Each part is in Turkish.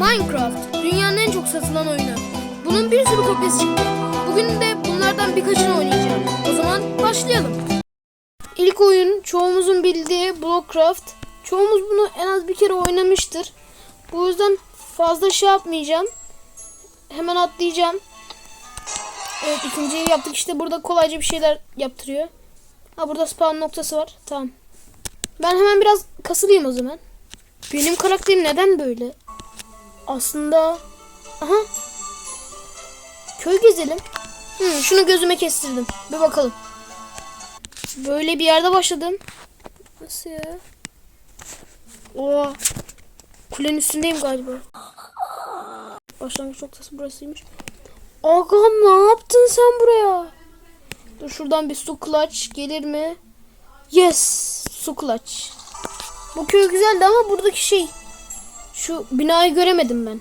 Minecraft dünyanın en çok satılan oyunu. Bunun bir sürü kopyası çıktı. Bugün de bunlardan birkaçını oynayacağım. O zaman başlayalım. İlk oyun çoğumuzun bildiği Blockcraft. Çoğumuz bunu en az bir kere oynamıştır. Bu yüzden fazla şey yapmayacağım. Hemen atlayacağım. Evet ikinciyi yaptık işte burada kolayca bir şeyler yaptırıyor. Ha burada spawn noktası var. Tamam. Ben hemen biraz kasılayım o zaman. Benim karakterim neden böyle? Aslında... Aha. Köy gezelim. Hı, şunu gözüme kestirdim. Bir bakalım. Böyle bir yerde başladım. Nasıl ya? Oo. Kulenin üstündeyim galiba. Başlangıç noktası burasıymış. Agam ne yaptın sen buraya? Dur şuradan bir su clutch gelir mi? Yes, su clutch. Bu köy güzeldi ama buradaki şey şu binayı göremedim ben.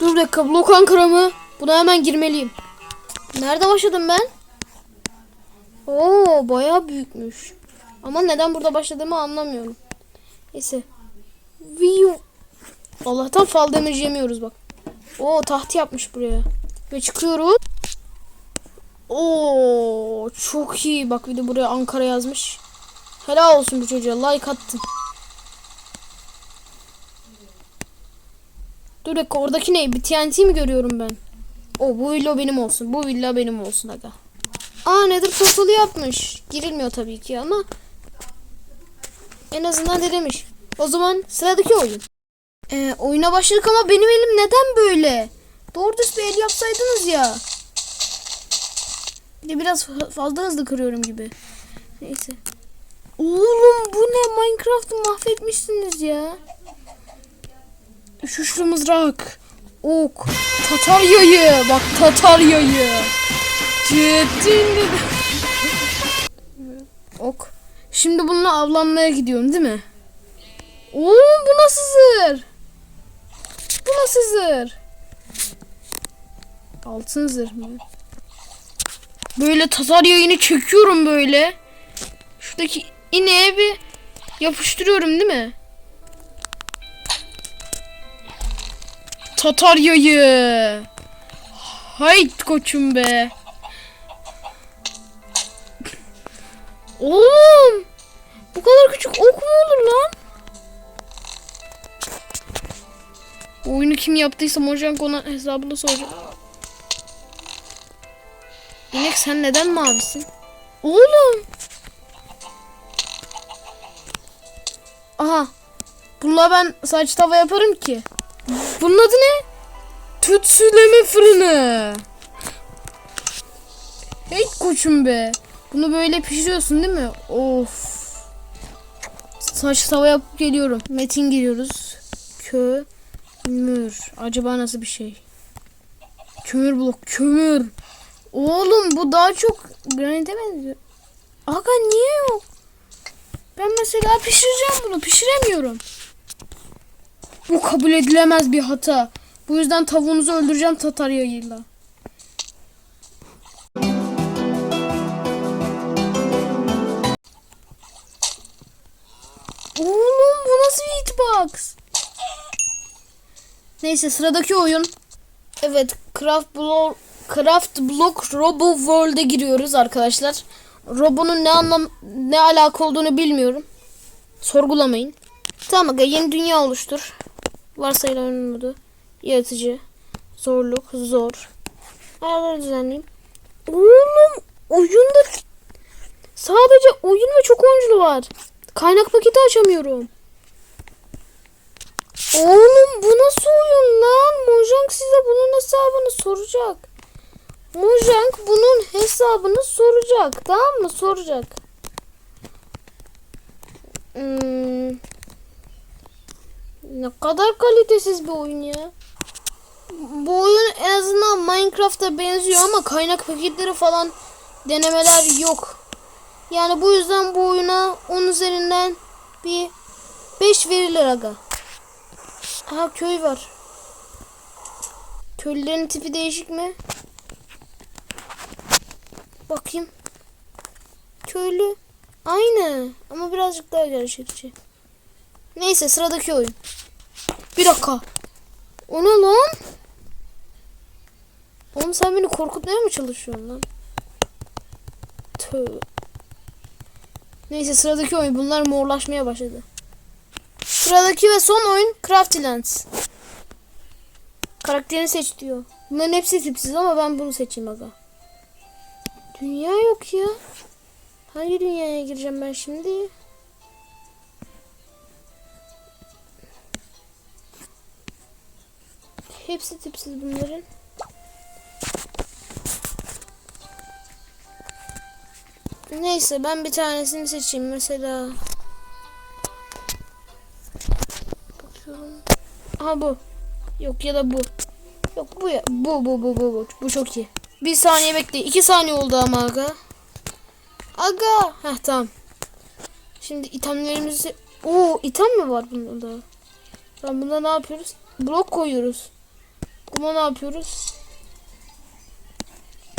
Dur bir dakika blok Ankara mı? Buna hemen girmeliyim. Nerede başladım ben? Oo bayağı büyükmüş. Ama neden burada başladığımı anlamıyorum. Neyse. View. Allah'tan fal damage yemiyoruz bak. Oo taht yapmış buraya. Ve çıkıyoruz. Oo çok iyi. Bak bir de buraya Ankara yazmış. Helal olsun bu çocuğa. Like attın. Dur dakika oradaki ne? Bir TNT mi görüyorum ben? O bu villa benim olsun. Bu villa benim olsun aga. Aa nedir portalı yapmış. Girilmiyor tabii ki ama en azından denemiş. O zaman sıradaki oyun. Ee, oyuna başladık ama benim elim neden böyle? Doğru düz bir el yapsaydınız ya. Bir de biraz fa- fazla hızlı kırıyorum gibi. Neyse. Oğlum bu ne? Minecraft'ı mahvetmişsiniz ya. Şuşlu mızrak. Ok. Tatar yayı. Bak tatar yayı. Ciddi Ok. Şimdi bununla avlanmaya gidiyorum değil mi? Oo bu nasıl zırh? Bu nasıl zırh? Altın zırh mı? Böyle tatar yayını çekiyorum böyle. Şuradaki ineğe bir yapıştırıyorum değil mi? Tatar yayı. Hayt koçum be. Oğlum. Bu kadar küçük ok mu olur lan? Bu oyunu kim yaptıysa Mojang ona hesabını soracağım. İnek sen neden mavisin? Oğlum. Aha. Bununla ben saç tava yaparım ki. Bunun adı ne? Tütsüleme fırını. Hey koçum be. Bunu böyle pişiriyorsun değil mi? Of. Saç tava yapıp geliyorum. Metin giriyoruz. Kömür. Acaba nasıl bir şey? Kömür blok. Kömür. Oğlum bu daha çok granite benziyor. Aga niye yok? Ben mesela pişireceğim bunu. Pişiremiyorum. Bu kabul edilemez bir hata. Bu yüzden tavuğunuzu öldüreceğim Tatar yayıyla. Oğlum bu nasıl bir hitbox? Neyse sıradaki oyun. Evet Craft Block Craft Block Robo World'e giriyoruz arkadaşlar. Robo'nun ne anlam ne alaka olduğunu bilmiyorum. Sorgulamayın. Tamam aga yeni dünya oluştur. Varsayılan oyun modu. Yaratıcı. Zorluk. Zor. Ayarları düzenleyeyim. Oğlum oyunda sadece oyun ve çok oyunculu var. Kaynak paketi açamıyorum. Oğlum bu nasıl oyun lan? Mojang size bunun hesabını soracak. Mojang bunun hesabını soracak. Tamam mı? Soracak. Hmm. Ne kadar kalitesiz bir oyun ya. Bu oyun en azından Minecraft'a benziyor ama kaynak paketleri falan denemeler yok. Yani bu yüzden bu oyuna 10 üzerinden bir 5 verilir aga. Aha köy var. Köylülerin tipi değişik mi? Bakayım. Köylü. Aynı ama birazcık daha gerçekçi. Neyse sıradaki oyun. Bir dakika. O ne lan? Oğlum sen beni korkutmaya mı çalışıyorsun lan? Tövbe. Neyse sıradaki oyun. Bunlar morlaşmaya başladı. Sıradaki ve son oyun Craftylands. Karakterini seç diyor. Bunların hepsi tipsiz ama ben bunu seçeyim aga. Dünya yok ya. Hangi dünyaya gireceğim ben şimdi? Hepsi tipsiz bunların. Neyse ben bir tanesini seçeyim mesela. Bakıyorum. Aha bu. Yok ya da bu. Yok bu ya. Bu bu bu bu bu. Bu çok iyi. Bir saniye bekle. İki saniye oldu ama aga. Aga. Heh tamam. Şimdi itemlerimizi... Oo item mi var bunda? Tamam bunda ne yapıyoruz? Blok koyuyoruz. Buna ne yapıyoruz?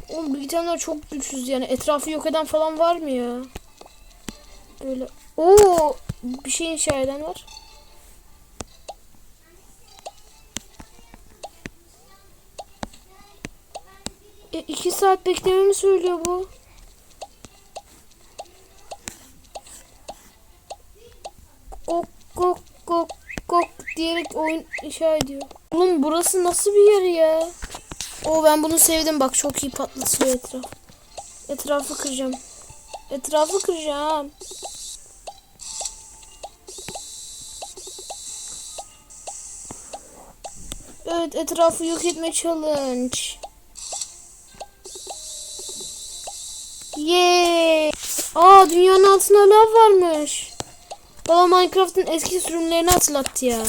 Oğlum bu itemler çok güçsüz yani. Etrafı yok eden falan var mı ya? Böyle. Oo bir şey inşa eden var. E, iki saat beklememi söylüyor bu. Kok kok kok kok diyerek oyun inşa ediyor. Oğlum burası nasıl bir yer ya? O ben bunu sevdim bak çok iyi patlatıyor etraf. Etrafı kıracağım. Etrafı kıracağım. Evet etrafı yok etme challenge. Yeee. Aa dünyanın altında lav varmış. Bana Minecraft'ın eski sürümlerini hatırlattı ya.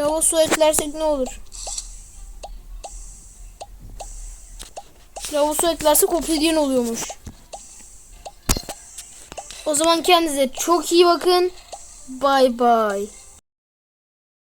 Lava su eklersek ne olur? Lava su eklersek obsidian oluyormuş. O zaman kendinize çok iyi bakın. Bye bye.